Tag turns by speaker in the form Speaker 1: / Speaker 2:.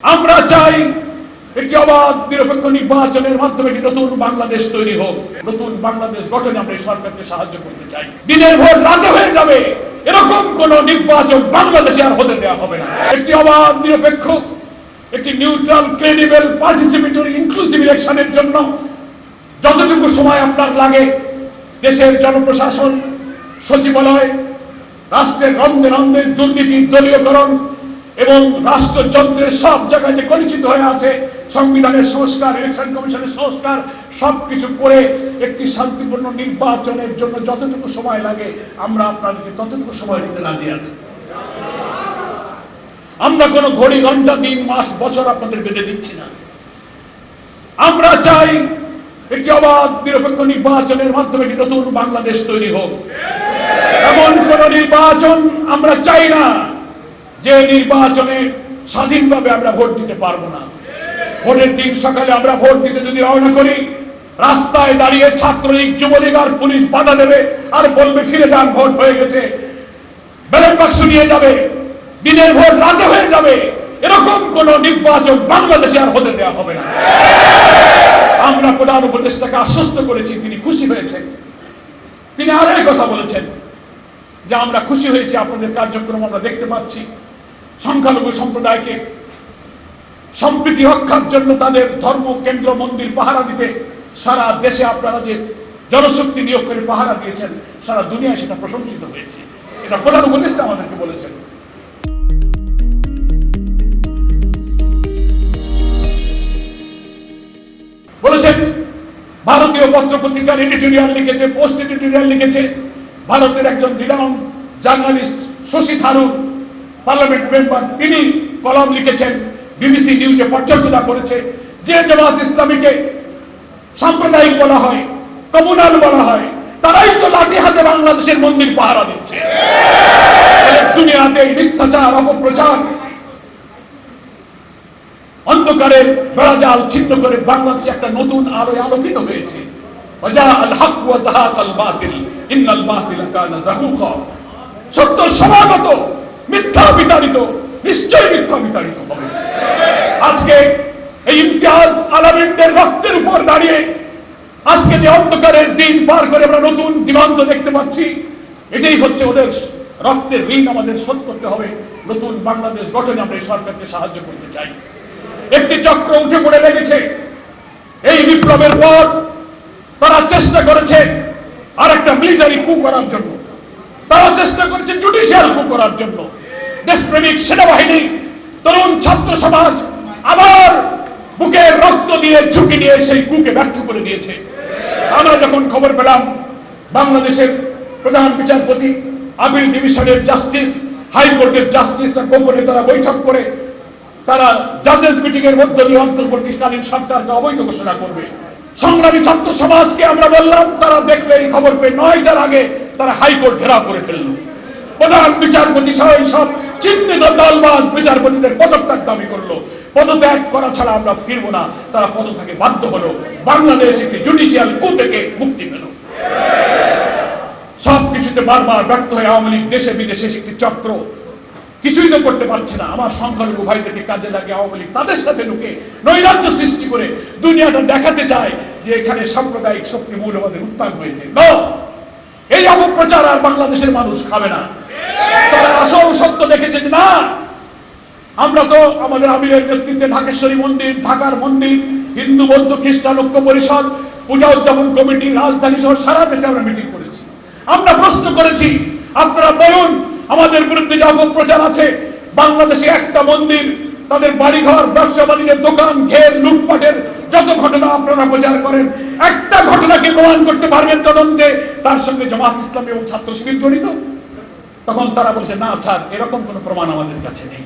Speaker 1: আমরা চাই একটি অবাধ, নিরপেক্ষ নির্বাচনের মাধ্যমে একটি নতুন বাংলাদেশ তৈরি হোক। নতুন বাংলাদেশ গঠনে আমরা এই সরকারকে সাহায্য করতে চাই। দিনের ভোর রাতে হয়ে যাবে। এরকম কোন নির্বাচন বাংলাদেশে আর হতে দেওয়া হবে না। একটি অবাধ, নিরপেক্ষ, একটি নিউট্রাল ক্রেডিবল পার্টিসিপেটরি ইনক্লুসিভ ইলেকশনের জন্য যতটুকু সময় আপনার লাগে, দেশের জনপ্রশাসন, সচিবালয়, রাষ্ট্রের রন্ধে রন্ধে দুর্নীতি দলীয়করণ এবং রাষ্ট্রযন্ত্রের সব জায়গায় যে কলুষিত হয়ে আছে, সংবিধানের সংস্কার, ইলেকশন কমিশনের সংস্কার, সবকিছু করে একটি শান্তিপূর্ণ নির্বাচনের জন্য যতটুকু সময় লাগে, আমরা আপনাদেরকে ততটুকু সময় দিতে রাজি আছি। আমরা কোনো ঘড়ি ঘণ্টা দিন, মাস, বছর আপনাদের বেঁধে দিচ্ছি না। আমরা চাই একটি অবাধ, নিরপেক্ষ নির্বাচনের মাধ্যমে একটি নতুন বাংলাদেশ তৈরি হোক। এমন কোন নির্বাচন আমরা চাই না। যে নির্বাচনে স্বাধীনভাবে আমরা ভোট দিতে পারব না। ভোটের দিন সকালে আমরা ভোট দিতে যদি রওনা করি, রাস্তায় দাঁড়িয়ে ছাত্রলীগ, যুবলীগ আর পুলিশ বাধা দেবে আর বলবে, ফিরে যান, ভোট হয়ে গেছে। ব্যালট বাক্স নিয়ে যাবে, দিনের ভোট রাতে হয়ে যাবে। এরকম কোন নির্বাচন বাংলাদেশে আর হতে দেওয়া হবে না। আমরা প্রধান উপদেষ্টাকে আশ্বস্ত করেছি, তিনি খুশি হয়েছেন। তিনি আরও কথা বলেছেন যে, আমরা খুশি হয়েছি, আপনাদের কার্যক্রম আমরা দেখতে পাচ্ছি। সংখ্যালঘু সম্প্রদায়কে সম্প্রীতি রক্ষার জন্য তাদের ধর্ম, কেন্দ্র, মন্দির পাহারা দিতে সারা দেশে আপনারা যে জনশক্তি নিয়োগ করে পাহারা দিয়েছেন, সারা দুনিয়ায় সেটা প্রশংসিত হয়েছে। এটা প্রধান উপদেষ্টা আমাদেরকে বলেছেন। বলেছেন, ভারতীয় পত্র পত্রিকার এডিটোরিয়াল লিখেছে পোস্ট এডিটোরিয়াল লিখেছে, ভারতের একজন renowned journalist Shashi Tharoor parliament member তিনি কলম লিখেছেন, বিবিসি নিউজে পর্যালোচনা করেছে, যে জামাত ইসলামীকে সাম্প্রদায়িক বলা হয় কমুনাল বলা হয়, তারাই তো লাঠি হাতে বাংলাদেশের মন্দির পাহারা দিচ্ছে। দুনিয়াতে মিথ্যাচার, অপপ্রচার বেড়াজাল ছিন্ন করে বাংলাদেশ একটা নতুন আলোয় আলোকিত হয়েছে। সত্য সমাগত মিথ্যা বিতাড়িত, নিশ্চয়ই মিথ্যা বিতাড়িত হবে। আজকে এই ইমতিয়াজ আলামিনদের রক্তের উপর দাঁড়িয়ে আজকে যে অন্ধকারের দিন পার করে আমরা নতুন দিগন্ত দেখতে পাচ্ছি, এটাই হচ্ছে ওদের রক্তের ঋণ আমাদের শোধ করতে হবে। নতুন বাংলাদেশ গঠনে আমরা এই সরকারকে সাহায্য করতে চাই। একটি চক্র উঠে পড়ে লেগেছে। এই বিপ্লবের পর তারা চেষ্টা করেছে আর একটা মিলিটারি কু করার জন্য। তারা চেষ্টা করেছে জুডিশিয়াল কু করার জন্য। দেশপ্রেমিক সেনাবাহিনী, তরুণ ছাত্র সমাজ আবার বুকের রক্ত দিয়ে ঝুঁকি নিয়ে সেই কুকে ব্যর্থ করে দিয়েছে। আমরা যখন খবর পেলাম, বাংলাদেশের প্রধান বিচারপতি, আপিল ডিভিশনের জাস্টিস হাইকোর্টের জাস্টিস গোপনে তারা বৈঠক করে, তারা জাজেস মিটিং এর মধ্য দিয়ে অন্তর্বর্তীকালীন সরকারকে অবৈধ ঘোষণা করবে। সংগ্রামী ছাত্র সমাজকে আমরা বললাম, তারা দেখলে এই খবর পেয়ে নয়টার আগে তারা হাইকোর্ট ঘেরাও করে ফেলল। প্রধান বিচারপতি সহ সব চিহ্নিত দলবাদ বিচারপতিদের পদত্যাগ দাবি করল। পদত্যাগ করা ছাড়া আমরা ফিরবো না, তারা পদত্যাগে বাধ্য হলো। বাংলাদেশ একটি জুডিশিয়াল কু থেকে মুক্তি পেল। সব কিছুতে বারবার ব্যর্থ হয়ে আওয়ামী লীগ দেশে বিদেশে একটি চক্র। কিছুই তো করতে পারছে না। আমার সংখ্যালঘু ভাইদেরকে কাজে লাগে আওয়ামী লীগ তাদের সাথে ঢুকে নৈরাজ্য সৃষ্টি করে দুনিয়াটা দেখাতে চায়। যে এখানে সাম্প্রদায়িক শক্তি মৌলবাদের উত্থান হয়েছে। এই অপপ্রচার আর বাংলাদেশের মানুষ খাবে না। তারা আসল সত্য দেখেছে না, আমরা তো আমাদের আমিরের নেতৃত্বে ঢাকেশ্বরী মন্দির, ঢাকার মন্দির, হিন্দু, বৌদ্ধ, খ্রিস্টান ঐক্য পরিষদ, পূজা উদযাপন কমিটি, রাজধানী সহ সারা দেশে আমরা মিটিং করেছি। আমরা প্রশ্ন করেছি, আপনারা বলুন, আমাদের বিরুদ্ধে যে অপপ্রচার আছে, বাংলাদেশে একটা মন্দির, তাদের বাড়িঘর, ব্যবসা বাণিজ্যের দোকান, ঘের, লুটপাটের যত ঘটনা আপনারা প্রচার করেন, একটা ঘটনাকে প্রমাণ করতে পারবেন তদন্তে। তার সঙ্গে জামাত ইসলাম এবং ছাত্র শিবির জড়িত। তখন তারা বলছে, না স্যার, এরকম কোনো প্রমাণ আমাদের কাছে নেই।